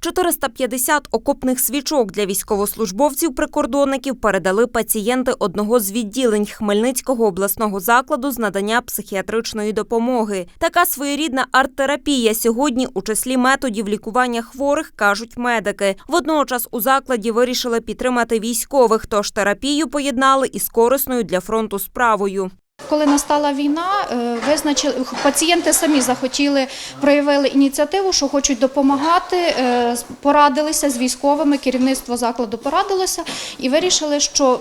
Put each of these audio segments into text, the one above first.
450 окопних свічок для військовослужбовців-прикордонників передали пацієнти одного з відділень Хмельницького обласного закладу з надання психіатричної допомоги. Така своєрідна арт-терапія сьогодні у числі методів лікування хворих, кажуть медики. Водночас у закладі вирішили підтримати військових, тож терапію поєднали із корисною для фронту справою. Коли настала війна, е, визначили пацієнти самі захотіли, проявили ініціативу, що хочуть допомагати. е, Порадилися з військовими, керівництво закладу порадилося і вирішили, що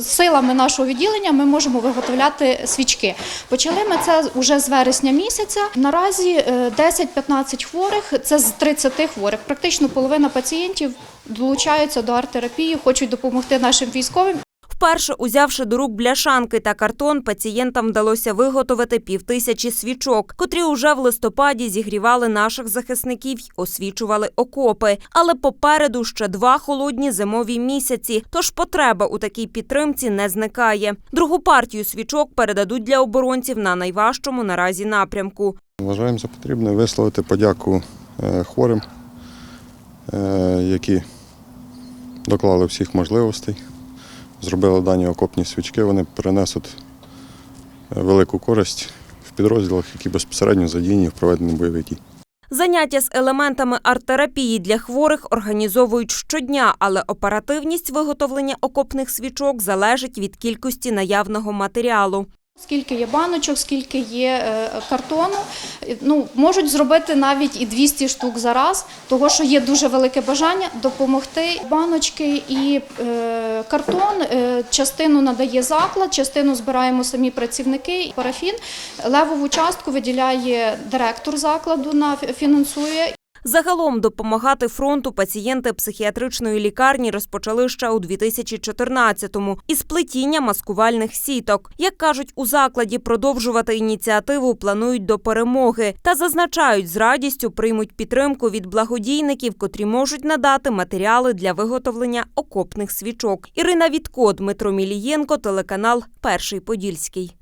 силами нашого відділення ми можемо виготовляти свічки. Почали ми це вже з вересня місяця. Наразі е, 10-15 хворих, це з 30 хворих. Практично половина пацієнтів долучаються до арт-терапії, хочуть допомогти нашим військовим. Вперше узявши до рук бляшанки та картон, пацієнтам вдалося виготовити півтисячі свічок, котрі уже в листопаді зігрівали наших захисників освічували окопи. Але попереду ще два холодні зимові місяці, тож потреба у такій підтримці не зникає. Другу партію свічок передадуть для оборонців на найважчому наразі напрямку. Вважаємо за потрібне висловити подяку е, хворим, е, які доклали всіх можливостей, зробили дані окопні свічки. Вони принесуть е, велику користь в підрозділах, які безпосередньо задіяні в проведенні бойових дій. Заняття з елементами арт-терапії для хворих організовують щодня, але оперативність виготовлення окопних свічок залежить від кількості наявного матеріалу. Скільки є баночок, скільки є е, картону, ну можуть зробити навіть і 200 штук за раз, того що є дуже велике бажання допомогти. Баночки і е, картон е, частину надає заклад, частину збираємо самі працівники. Парафін левову частку виділяє директор закладу на фінансує. Загалом допомагати фронту пацієнти психіатричної лікарні розпочали ще у 2014-му із плетіння маскувальних сіток. Як кажуть у закладі, продовжувати ініціативу планують до перемоги та зазначають, з радістю приймуть підтримку від благодійників, котрі можуть надати матеріали для виготовлення окопних свічок. Ірина Вітко, Дмитро Мілієнко, телеканал Перший Подільський.